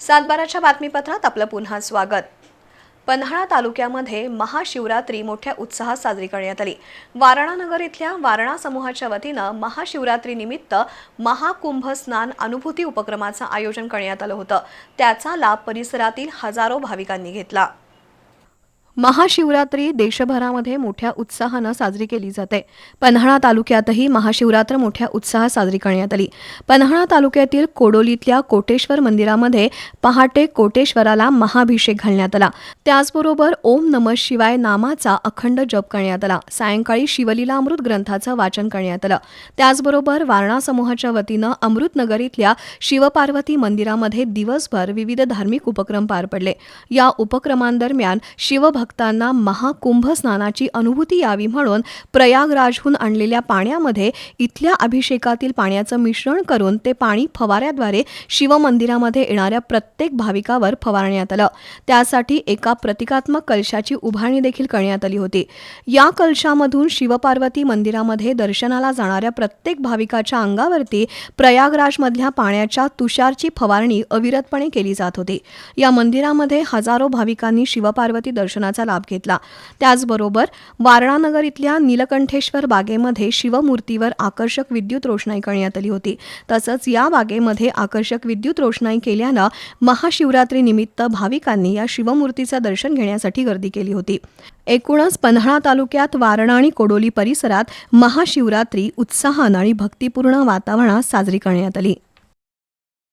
सातबाराच्या बातमीपत्रात आपलं पुन्हा स्वागत. पन्हाळा तालुक्यामध्ये महाशिवरात्री मोठ्या उत्साहात साजरी करण्यात आली. वारणानगर इथल्या वारणा समूहाच्या वतीनं महाशिवरात्रीनिमित्त महाकुंभ स्नान अनुभूती उपक्रमाचं आयोजन करण्यात आलं होतं. त्याचा लाभ परिसरातील हजारो भाविकांनी घेतला. महाशिवरात्री देशभरामध्ये मोठ्या उत्साहानं साजरी केली जाते. पन्हाळा तालुक्यातही महाशिवरात्र मोठ्या उत्साहात साजरी करण्यात आली. पन्हाळा तालुक्यातील कोडोलीतल्या कोटेश्वर मंदिरामध्ये पहाटे कोटेश्वराला महाभिषेक घालण्यात आला. त्याचबरोबर ओम नम शिवाय नामाचा अखंड जप करण्यात आला. सायंकाळी शिवलीला अमृत ग्रंथाचं वाचन करण्यात आलं. त्याचबरोबर वारणा समूहाच्या वतीनं अमृतनगरीतल्या शिवपार्वती मंदिरामध्ये दिवसभर विविध धार्मिक उपक्रम पार पडले. या उपक्रमांदरम्यान भक्तांना महाकुंभ स्नानाची अनुभूती यावी म्हणून प्रयागराजहून आणलेल्या पाण्यामध्ये इथल्या अभिषेकातील पाण्याचं मिश्रण करून ते पाणी फवाऱ्याद्वारे शिवमंदिरामध्ये येणाऱ्या प्रत्येक भाविकावर फवारण्यात आलं. त्यासाठी एका प्रतिकात्मक कलशाची उभारणी देखील करण्यात आली होती. या कलशामधून शिवपार्वती मंदिरामध्ये दर्शनाला जाणाऱ्या प्रत्येक भाविकाच्या अंगावरती प्रयागराजमधल्या पाण्याच्या तुषारची फवारणी अविरतपणे केली जात होती. या मंदिरामध्ये हजारो भाविकांनी शिवपार्वती दर्शनाचा लाभ घेतला. त्याचबरोबर वारणानगर इथल्या नीलकंठेश्वर बागेमध्ये शिवमूर्तीवर आकर्षक विद्युत रोषणाई करण्यात आली होती. तसंच या बागेमध्ये आकर्षक विद्युत रोषणाई केल्यानं महाशिवरात्री निमित्त भाविकांनी या शिवमूर्तीचं दर्शन घेण्यासाठी गर्दी केली होती. एकूणच पन्हाळा तालुक्यात वारणा आणि कोडोली परिसरात महाशिवरात्री उत्साहानं आणि भक्तिपूर्ण वातावरणात साजरी करण्यात आली.